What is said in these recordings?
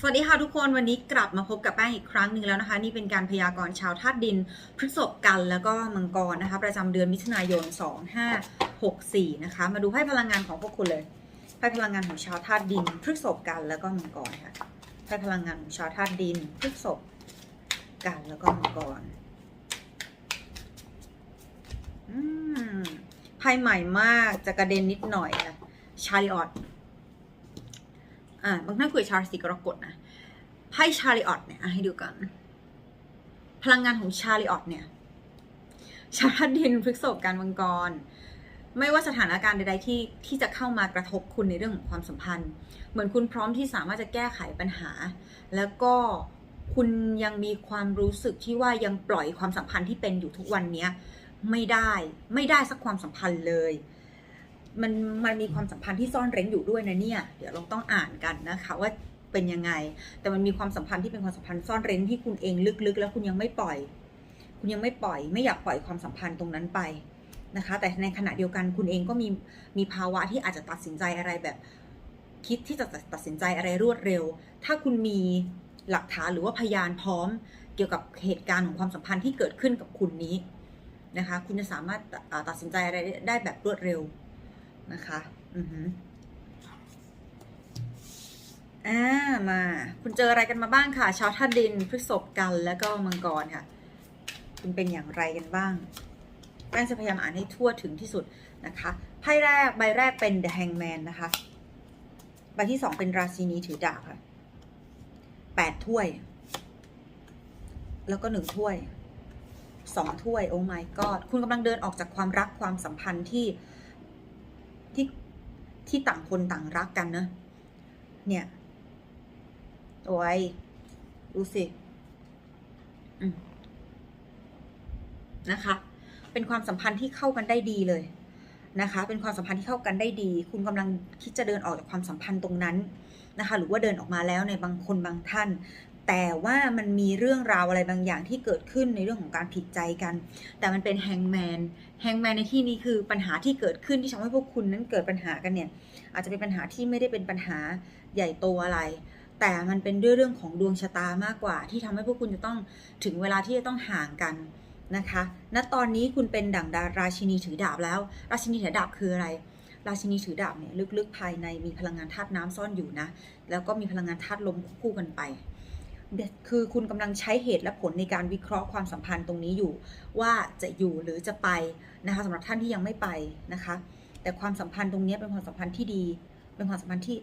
สวัสดีค่ะทุกคนวันนี้กลับมาพบกับแป้งอีกครั้งหนึ่งแล้วนะคะ นี่เป็นการพยากรณ์ชาวธาตุดินพฤษภกันแล้วก็มังกรนะคะ ประจำเดือนมิถุนายน 2564 นะคะ มาดูไพ่พลังงานของพวกคุณเลยไพ่พลังงานของชาวธาตุดินพฤษภกันแล้วก็มังกรค่ะไพ่พลังงานของชาวธาตุดินพฤษภกันแล้วก็มังกรอืมไพ่ใหม่มากจะกระเด็นนิดหน่อยค่ะชาริออต อ่าบางท่านคุยกับชาวราศีกรกฎนะไพ่ชาริออตเนี่ยให้ดูกัน พลังงานของชาริออตเนี่ย ชาวธาดินพฤกษบการมังกร ไม่ว่าสถานการณ์ใดๆที่ที่จะเข้ามากระทบคุณในเรื่องของความสัมพันธ์ เหมือนคุณพร้อมที่สามารถจะแก้ไขปัญหา แล้วก็คุณยังมีความรู้สึกที่ว่ายังปล่อยความสัมพันธ์ที่เป็นอยู่ทุกวันเนี้ยไม่ได้ไม่ได้สักความสัมพันธ์เลย มันมันมีความสัมพันธ์ที่ซ่อนเร้นอยู่ด้วยนะเนี่ย เดี๋ยวเราต้องอ่านกันนะคะว่าเป็นยังไง แต่มันมีความสัมพันธ์ที่เป็นความสัมพันธ์ซ่อนเร้นที่คุณเองลึกๆ แล้วคุณยังไม่ปล่อย คุณยังไม่ปล่อย ไม่อยากปล่อยความสัมพันธ์ตรงนั้นไปนะคะ แต่ในขณะเดียวกันคุณเองก็มีมีภาวะที่อาจจะตัดสินใจอะไรแบบคิดที่จะตัดสินใจอะไรรวดเร็ว ถ้าคุณมีหลักฐานหรือว่าพยานพร้อมเกี่ยวกับเหตุการณ์ของความสัมพันธ์ที่เกิดขึ้นกับคุณนี้นะคะ คุณจะสามารถตัดสินใจอะไรได้แบบรวดเร็ว นะคะ อือหืออ่ามา คุณเจออะไรกันมาบ้างค่ะ ชาวธาตุดินพฤษภกันแล้วก็มังกรค่ะ คุณเป็นอย่างไรกันบ้างแป้งจะพยายามอ่านให้ทั่วถึงที่สุดนะคะไพ่แรกใบแรกเป็น The Hangman นะคะ ใบที่สองเป็นราชินีถือดาบค่ะแปดถ้วย แล้วก็หนึ่งถ้วยสองถ้วย โอ้ my god คุณกำลังเดินออกจากความรักความสัมพันธ์ที่ที่ ที่ต่างคนต่างรักกันนะ เนี่ยโอ้ยดูสินะคะ เป็นความสัมพันธ์ที่เข้ากันได้ดีเลยนะคะ เป็นความสัมพันธ์ที่เข้ากันได้ดี คุณกำลังคิดจะเดินออกจากความสัมพันธ์ตรงนั้นนะคะ หรือว่าเดินออกมาแล้วในบางคนบางท่าน แต่ว่ามันมีเรื่องราวอะไรบางอย่างที่เกิดขึ้นในเรื่องของการผิดใจกัน แต่มันเป็นแฮงแมน แฮงแมนในที่นี้คือปัญหาที่เกิดขึ้นที่ทำให้พวกคุณนั้นเกิดปัญหากันเนี่ย อาจจะเป็นปัญหาที่ไม่ได้เป็นปัญหาใหญ่โตอะไร แต่มันเป็นด้วยเรื่องของดวงชะตามากกว่า ที่ทำให้พวกคุณจะต้องถึงเวลาที่จะต้องห่างกันนะคะ ณ ตอนนี้คุณเป็นดั่งดาราชินีถือดาบแล้ว ราชินีถือดาบคืออะไร ราชินีถือดาบเนี่ยลึกๆภายในมีพลังงานธาตุน้ำซ่อนอยู่นะ แล้วก็มีพลังงานธาตุลมคู่กันไป คือคุณกำลังใช้เหตุและผลในการวิเคราะห์ความสัมพันธ์ตรงนี้อยู่ ว่าจะอยู่หรือจะไปนะคะสำหรับท่านที่ยังไม่ไปนะคะ แต่ความสัมพันธ์ตรงนี้เป็นความสัมพันธ์ที่ดี เป็นความสัมพันธ์ที่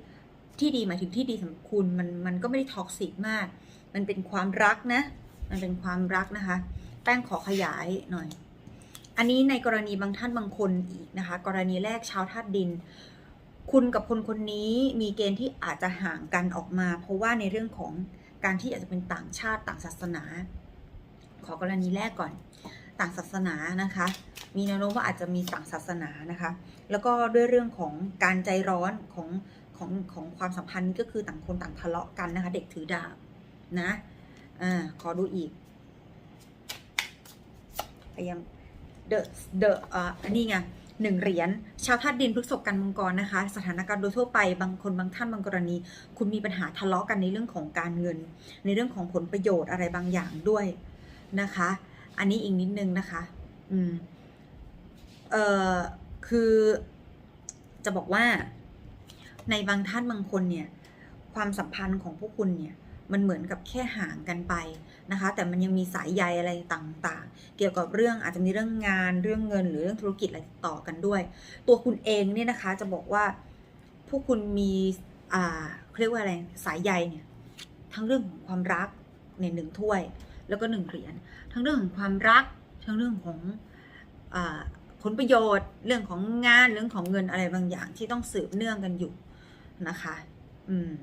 ที่ดีหมายถึงที่ดีสำหรับคุณมันมันก็ไม่ได้ท็อกซิกมาก มันเป็นความรักนะ มันเป็นความรักนะคะ แป้งขอขยายหน่อย อันนี้ในกรณีบางท่านบางคนอีกนะคะ กรณีแรกชาวธาตุดิน คุณกับคนคนนี้มีเกณฑ์ที่อาจจะห่างกันออกมา เพราะว่าในเรื่องของ การที่อาจจะเป็นต่างชาติต่างศาสนา ขอกรณีแรกก่อน ต่างศาสนานะคะ มีแนวโน้มว่าอาจจะมีต่างศาสนานะคะ แล้วก็ด้วยเรื่องของการใจร้อนของของของความสัมพันธ์นี่ก็คือต่างคนต่างทะเลาะกันนะคะ เด็กถือดาบนะอ่าขอดูอีกพยายามเดอะเดอะอ่าอันนี้ไง หนึ่งเหรียญชาวธาตุดินพฤกษบกันมังกรนะคะ สถานการณ์โดยทั่วไปบางคนบางท่านบางกรณี คุณมีปัญหาทะเลาะกันในเรื่องของการเงิน ในเรื่องของผลประโยชน์อะไรบางอย่างด้วยนะคะ อันนี้อีกนิดนึงนะคะอืมเอ่อคือจะบอกว่าในบางท่านบางคนเนี่ย ความสัมพันธ์ของพวกคุณเนี่ย มันเหมือนกับแค่ห่างกันไปนะคะ แต่มันยังมีสายใยอะไรต่างๆ เกี่ยวกับเรื่องอาจจะมีเรื่องงานเรื่องเงินหรือเรื่องธุรกิจอะไรต่อกันด้วย ตัวคุณเองเนี่ยนะคะจะบอกว่าพวกคุณมีอ่าเขาเรียกว่าอะไรสายใยเนี่ยทั้งเรื่องของความรักในหนึ่งถ้วย แล้วก็หนึ่งเหรียญทั้งเรื่องของความรัก ทั้งเรื่องของอผลประโยชน์ เรื่องของงานเรื่องของเงินอะไรบางอย่างที่ต้องสืบเนื่องกันอยู่นะคะ อืม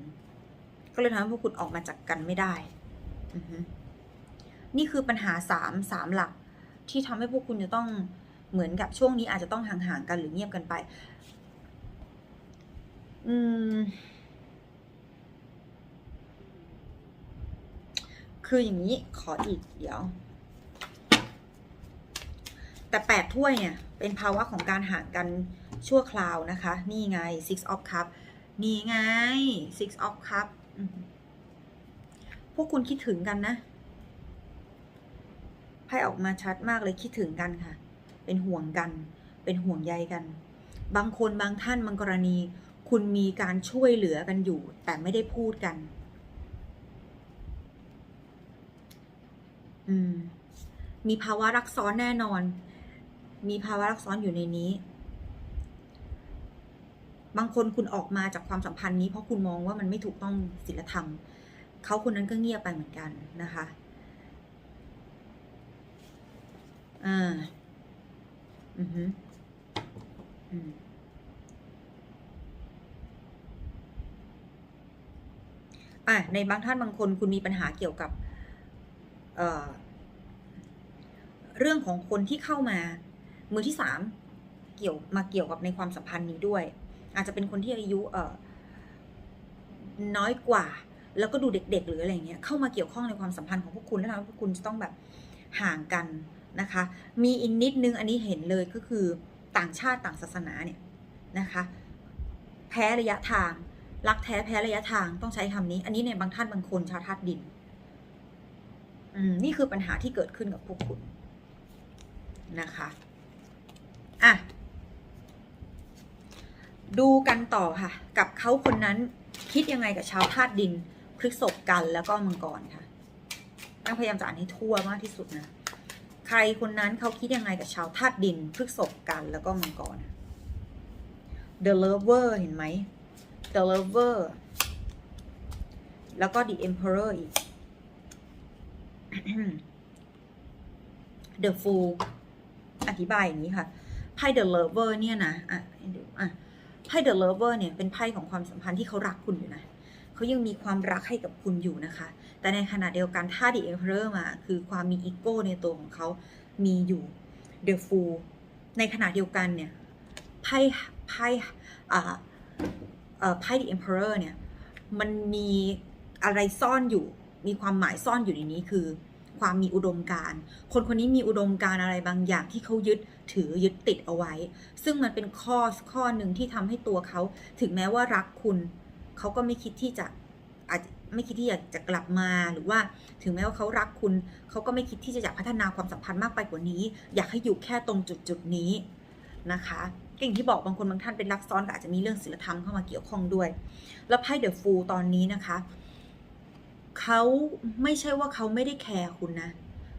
ก็เลยทำให้พวกคุณออกมาจากกันไม่ได้ นี่คือปัญหาสามสามหลัก ที่ทำให้พวกคุณจะต้องเหมือนกับช่วงนี้อาจจะต้องห่างๆกันหรือเงียบกันไป อืม คืออย่างนี้ขออีกเดี๋ยว แต่แปดถ้วยเนี่ย เป็นภาวะของการห่างกันชั่วคราวนะคะ นี่ไง six of cup นี่ไง six of cup อืมวกคุณคิดถึงกันนะไพ่ออกมาชัดมากเลยคิดถึงกันค่ะ เป็นห่วงกัน เป็นห่วงใยกัน บางคนบางท่านบางกรณี คุณมีการช่วยเหลือกันอยู่ แต่ไม่ได้พูดกัน อืมมีภาวะรักซ้อนแน่นอน มีภาวะรักซ้อนอยู่ในนี้ บางคนคุณออกมาจากความสัมพันธ์นี้เพราะคุณมองว่ามันไม่ถูกต้องศีลธรรม เขาคนนั้นก็เงียบไปเหมือนกันนะคะอ่าอือฮึอืมอะในบางท่านบางคนคุณมีปัญหาเกี่ยวกับเอ่อเรื่องของคนที่เข้ามามือที่สามเกี่ยวมาเกี่ยวกับในความสัมพันธ์นี้ด้วย อาจจะเป็นคนที่อายุเออน้อยกว่า แล้วก็ดูเด็ก ๆ หรืออะไรเงี้ยเข้ามาเกี่ยวข้องในความสัมพันธ์ของพวกคุณแล้วทำให้พวกคุณจะต้องแบบห่างกันนะคะ มีอีกนิดนึงอันนี้เห็นเลยก็คือต่างชาติต่างศาสนาเนี่ยนะคะแพ้ระยะทาง รักแท้แพ้ระยะทางต้องใช้คำนี้ อันนี้ในบางท่านบางคนชาวธาตุดินอืมนี่คือปัญหาที่เกิดขึ้นกับพวกคุณนะคะ อะ ดูกันต่อค่ะ กับเขาคนนั้นคิดยังไงกับชาวธาตุดินพฤกษภกันแล้วก็มังกรค่ะต้องพยายามจะอ่านให้ทั่วมากที่สุดนะใครคนนั้นเขาคิดยังไงกับชาวธาตุดินพฤกษภกันแล้วก็มังกร The Lover เห็นไหม The Lover แล้วก็ The Emperor อีก The Fool อธิบายอย่างนี้ค่ะไพ่ The Lover เนี่ยนะอะดูอะ ไพ่ The Lover เนี่ยเป็นไพ่ของความสัมพันธ์ที่เขารักคุณอยู่นะเขายังมีความรักให้กับคุณอยู่นะคะ แต่ในขณะเดียวกันถ้า The Emperor มาคือความมีอีโก้ในตัวของเขามีอยู่ The Fool ในขณะเดียวกันเนี่ยไพ่ไพ่อ่าเอ่อไพ่ The Emperor เนี่ยมันมีอะไรซ่อนอยู่ มีความหมายซ่อนอยู่ในนี้คือ ความมีอุดมการณ์คนคนนี้มีอุดมการณ์อะไรบางอย่างที่เขายึดถือยึดติดเอาไว้ ซึ่งมันเป็นข้อข้อหนึ่งที่ทำให้ตัวเขา ถึงแม้ว่ารักคุณ เขาก็ไม่คิดที่จะอาจไม่คิดที่อยากจะกลับมาหรือว่าถึงแม้ว่าเขารักคุณ เขาก็ไม่คิดที่จะอยากพัฒนาความสัมพันธ์มากไปกว่านี้ อยากให้อยู่แค่ตรงจุดจุดนี้นะคะก็อย่างที่บอกบางคนบางท่านเป็นรักซ้อนก็อาจจะมีเรื่องศีลธรรมเข้ามาเกี่ยวข้องด้วย แล้วไพ่เดอะฟูลตอนนี้นะคะ เขาไม่ใช่ว่าเขาไม่ได้แคร์คุณนะ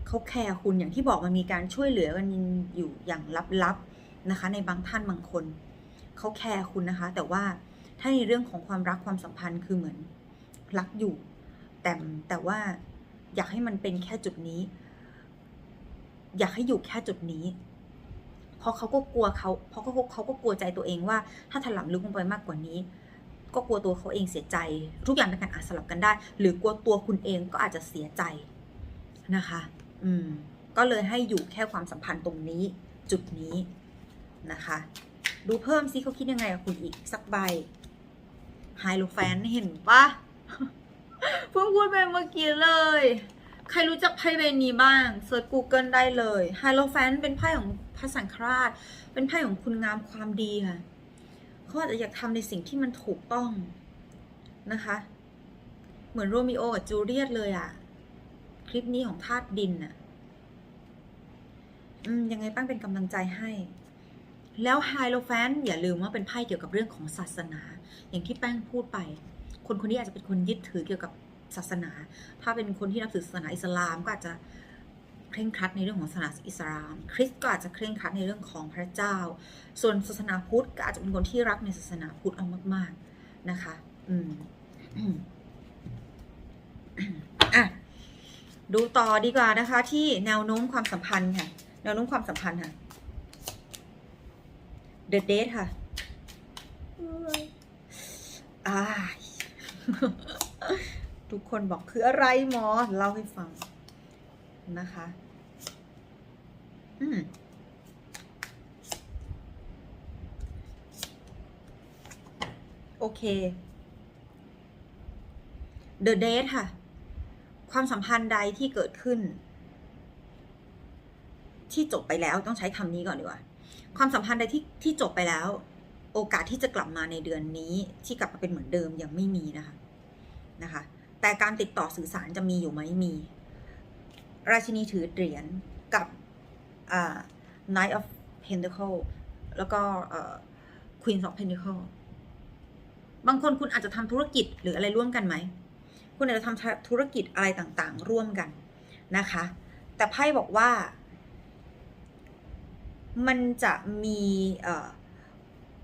เขาแคร์คุณอย่างที่บอกมันมีการช่วยเหลือกันอยู่อย่างลับๆนะคะ ในบางท่านบางคนเขาแคร์คุณนะคะ แต่ว่าถ้าในเรื่องของความรักความสัมพันธ์คือเหมือนรักอยู่ แต่แต่ว่าอยากให้มันเป็นแค่จุดนี้ อยากให้อยู่แค่จุดนี้ เพราะเขาก็กลัวเขาเพราะเขาเขาก็กลัวใจตัวเองว่า ถ้าถลำลึกลงไปมากกว่านี้ ก็กลัวตัวเขาเองเสียใจ ทุกอย่างเป็นการอาจสลับกันได้ หรือกลัวตัวคุณเองก็อาจจะเสียใจนะคะ อืม ก็เลยให้อยู่แค่ความสัมพันธ์ตรงนี้ จุดนี้นะคะ ดูเพิ่มซิเขาคิดยังไงกับคุณอีกสักใบไฮโลแฟนเห็นปะเพิ่งพูดไปเมื่อกี้เลย ใครรู้จักไพ่ใบนี้บ้างเซิร์ช Google ได้เลยไฮโลแฟนเป็นไพ่ของพระสังฆราช เป็นไพ่ของคุณงามความดีค่ะ เขาอาจจะอยากทำในสิ่งที่มันถูกต้องนะคะ เหมือนโรมิโอกับจูเลียตเลยอะคลิปนี้ของธาตุดินอะอืมยังไงป้างเป็นกำลังใจให้ แล้วไฮโลแฟนอย่าลืมว่าเป็นไพ่เกี่ยวกับเรื่องของศาสนา อย่างที่แป้งพูดไป คนคนนี้อาจจะเป็นคนยึดถือเกี่ยวกับศาสนา ถ้าเป็นคนที่นับถือศาสนาอิสลามก็อาจจะ เคร่งครัดในเรื่องของศาสนาอิสลาม คริสต์ก็อาจจะเคร่งครัดในเรื่องของพระเจ้า ส่วนศาสนาพุทธก็อาจจะเป็นคนที่รักในศาสนาพุทธเอามาก ๆนะคะ อืมอืมอะดูต่อดีกว่านะคะ ที่แนวโน้มความสัมพันธ์ค่ะ แนวโน้มความสัมพันธ์ค่ะ The Date ค่ะอ่าทุกคนบอกคืออะไรหมอ เล่าให้ฟัง นะคะ อืมโอเค The Date ค่ะ ความสัมพันธ์ใดที่เกิดขึ้น ที่จบไปแล้วต้องใช้คำนี้ก่อนดีกว่า ความสัมพันธ์ใดที่ที่จบไปแล้ว โอกาสที่จะกลับมาในเดือนนี้ ที่กลับมาเป็นเหมือนเดิมยังไม่มีนะคะนะคะ แต่การติดต่อสื่อสารจะมีอยู่ไหมมี ราชินีถือเหรียญกับ Knight of Pentacle แล้วก็ Queen of Pentacle บางคนคุณอาจจะทำธุรกิจหรืออะไรร่วมกันไหม คุณอาจจะทำธุรกิจอะไรต่างๆ ร่วมกันนะคะ แต่ไพ่บอกว่า มันจะมี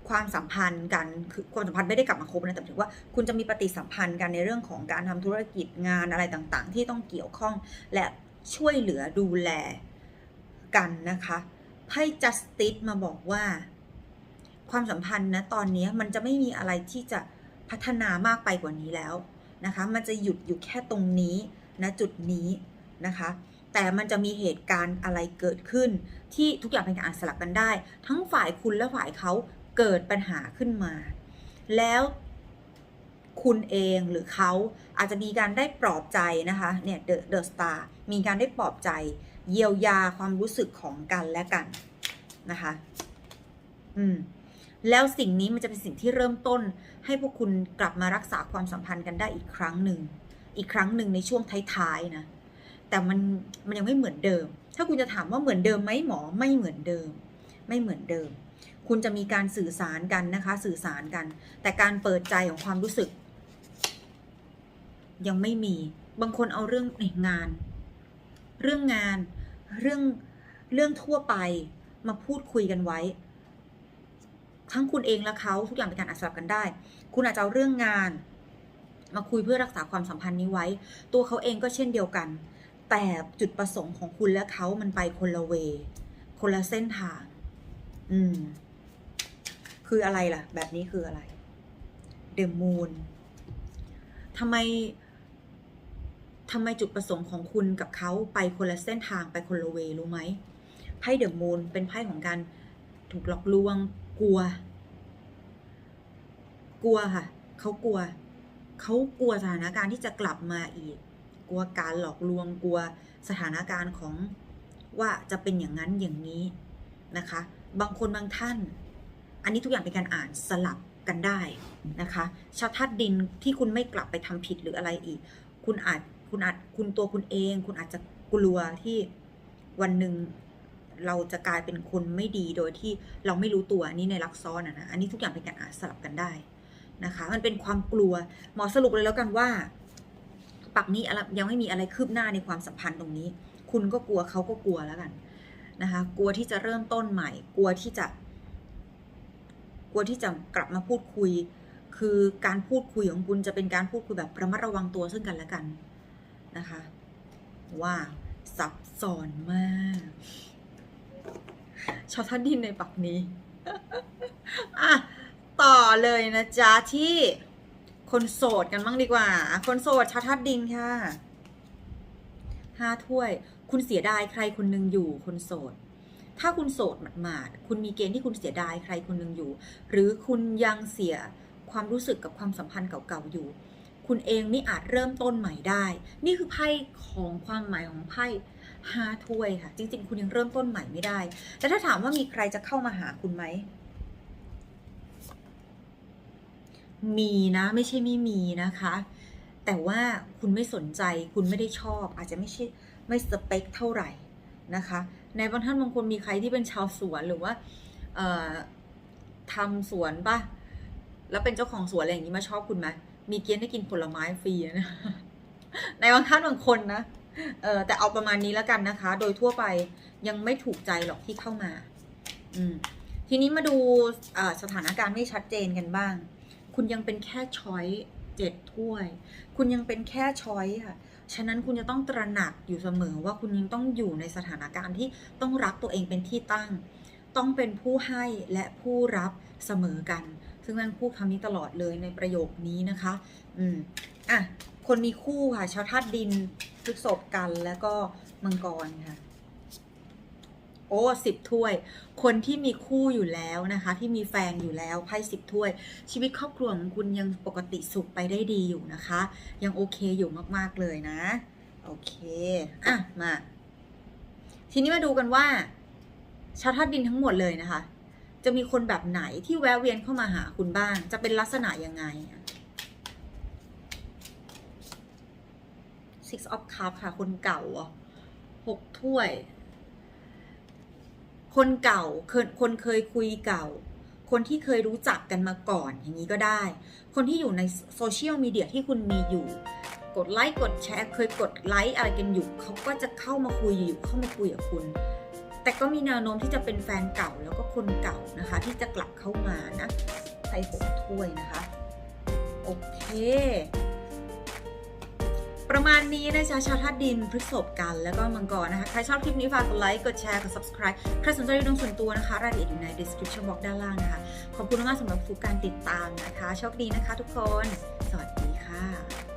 ความสัมพันธ์กันคือความสัมพันธ์ไม่ได้กลับมาคบนะแต่หมายถึงว่าคุณจะมีปฏิสัมพันธ์กันในเรื่องของการทำธุรกิจงานอะไรต่างๆ ที่ต้องเกี่ยวข้อง และ ช่วยเหลือดูแลกันนะคะไพ่ justice มาบอกว่า ความสัมพันธ์นะตอนนี้มันจะไม่มีอะไรที่จะพัฒนามากไปกว่านี้แล้วนะคะ มันจะหยุดอยู่แค่ตรงนี้นะจุดนี้นะคะ แต่มันจะมีเหตุการณ์อะไรเกิดขึ้น ที่ทุกอย่างเป็นการอ่านสลับกันได้ ทั้งฝ่ายคุณและฝ่ายเขาเกิดปัญหาขึ้นมา แล้ว คุณเองหรือเขาอาจจะมีการได้ปลอบใจนะคะเนี่ยเดอะเดอะสตาร์มีการได้ปลอบใจ เยียวยาความรู้สึกของกันและกันนะคะอืมแล้วสิ่งนี้มันจะเป็นสิ่งที่เริ่มต้น ให้พวกคุณกลับมารักษาความสัมพันธ์กันได้อีกครั้งหนึ่งอีกครั้งหนึ่งในช่วงท้ายๆนะแต่มันมันยังไม่เหมือนเดิม ถ้าคุณจะถามว่าเหมือนเดิมไหมหมอไม่เหมือนเดิม ไม่เหมือนเดิม คุณจะมีการสื่อสารกันนะคะ สื่อสารกัน แต่การเปิดใจของความรู้สึก ยังไม่มี บางคนเอาเรื่องงาน เรื่องงานเรื่องเรื่องทั่วไปมาพูดคุยกันไว้ ทั้งคุณเองและเขาทุกอย่างเป็นการอัดสลับกันได้ คุณอาจจะเอาเรื่องงาน มาคุยเพื่อรักษาความสัมพันธ์นี้ไว้ ตัวเขาเองก็เช่นเดียวกัน แต่จุดประสงค์ของคุณและเขามันไปคนละเว คนละเส้นทาง อืม คืออะไรล่ะ แบบนี้คืออะไรเด e m มูนทำไม ทำไมจุดประสงค์ของคุณกับเขาไปคนละเส้นทางไปคนละเวรู้ไหมไพ่เด e m มูนเป็นไพ่ของการถูกหลอกลวงกลัว กลัวค่ะเขากลัวเขากลัวสถานการณ์ที่จะกลับมาอีก กลัวการหลอกลวงกลัวสถานการณ์ของว่าจะเป็นอย่างนั้นอย่างนี้นะคะ บางคนบางท่าน อันนี้ทุกอย่างเป็นการอ่านสลับกันได้นะคะ ชาวธาตุดินที่คุณไม่กลับไปทำผิดหรืออะไรอีก คุณอาจ คุณอาจคุณตัวคุณเอง คุณอาจจะกลัวที่วันหนึ่งเราจะกลายเป็นคนไม่ดีโดยที่เราไม่รู้ตัวนนี้ในลักซ้อนนะอันนี้ทุกอย่างเป็นการอาสลับกันได้นะคะ มันเป็นความกลัวหมอสรุปเลยแล้วกันว่า ปักนี้ยังไม่มีอะไรคืบหน้าในความสัมพันธ์ตรงนี้ คุณก็กลัวเขาก็กลัวแล้วกันนะคะ กลัวที่จะเริ่มต้นใหม่ กลัวที่จะ กลัวที่จะกลับมาพูดคุย คือการพูดคุยของคุณจะเป็นการพูดคุยแบบระมัดระวังตัวซึ่งกันและกัน นะคะ ว่าซับซ้อนมากชาวท่านดินในปักนี้อะต่อเลยนะจ๊ะที่คนโสดกันบ้างดีกว่า คนโสดชาวธาตุดินค่ะห้าถ้วย คุณเสียดายใครคนหนึ่งอยู่คนโสด ถ้าคุณโสดหมาดๆคุณมีเกณฑ์ที่คุณเสียดายใครคนหนึ่งอยู่ หรือคุณยังเสียความรู้สึกกับความสัมพันธ์เก่าๆอยู่ คุณเองนี่อาจเริ่มต้นใหม่ได้ นี่คือไพ่ของความหมายของไพ่ห้าถ้วยค่ะ จริง ๆ คุณยังเริ่มต้นใหม่ไม่ได้ แต่ถ้าถามว่ามีใครจะเข้ามาหาคุณไหม มีนะไม่ใช่ไม่มีนะคะ แต่ว่าคุณไม่สนใจคุณไม่ได้ชอบ อาจจะไม่ใช่ไม่สเปคเท่าไหร่นะคะ ในบางท่านบางคนมีใครที่เป็นชาวสวนหรือว่าทำสวนปะแล้วเป็นเจ้าของสวนอะไรอย่างนี้มาชอบคุณไหม มีเกณฑ์ได้กินผลไม้ฟรีนะในบางท่านบางคนนะเออแต่เอาประมาณนี้แล้วกันนะคะ โดยทั่วไปยังไม่ถูกใจหรอกที่เข้ามา อืมทีนี้มาดูสถานการณ์ไม่ชัดเจนกันบ้าง คุณยังเป็นแค่ช้อยเจ็ดถ้วย คุณยังเป็นแค่ช้อยค่ะ ฉะนั้นคุณจะต้องตระหนักอยู่เสมอว่าคุณยังต้องอยู่ในสถานการณ์ที่ต้องรักตัวเองเป็นที่ตั้ง ต้องเป็นผู้ให้และผู้รับเสมอกัน ซึ่งแม่งพูดคำนี้ตลอดเลยในประโยคนี้นะคะ อืม อะ คนมีคู่ค่ะ ชาวธาตุดินพฤษภกันแล้วก็มังกรค่ะ โอ้สิบถ้วย คนที่มีคู่อยู่แล้วนะคะ ที่มีแฟนอยู่แล้วไพ่สิบถ้วย ชีวิตครอบครัวของคุณยังปกติสุขไปได้ดีอยู่นะคะ ยังโอเคอยู่มากๆเลยนะ โอเค อะ มา ทีนี้มาดูกันว่า ชาวธาตุดินทั้งหมดเลยนะคะ จะมีคนแบบไหนที่แวะเวียนเข้ามาหาคุณบ้าง จะเป็นลักษณะยังไง six of Cups ค่ะ คนเก่าหกถ้วย คนเก่าคยคนเคยคุยเก่า คนที่เคยรู้จักกันมาก่อนอย่างนี้ก็ได้ คนที่อยู่ในโซเชียลมีเดียที่คุณมีอยู่ กดไลค์กดแชร์ เคยกดไลค์อะไรกันอยู่ เขาก็จะเข้ามาคุยอยู่เข้ามาคุยกับคุณ แต่ก็มีแนวโน้มที่จะเป็นแฟนเก่าแล้วก็คนเก่านะคะ ที่จะกลับเข้ามานะไพ่หกถ้วยนะคะ โอเค ประมาณนี้นะจ๊ะชาวธาตุดินพฤษภกันแล้วก็มังกรนะคะ ใครชอบคลิปนี้ฝากกดไลค์กดแชร์กด subscribe ใครสนใจดูดวงส่วนตัวนะคะ รายละเอียดอยู่ใน description box ด้านล่างนะคะ ขอบคุณมากสำหรับทุกการติดตามนะคะโชคดีนะคะทุกคน สวัสดีค่ะ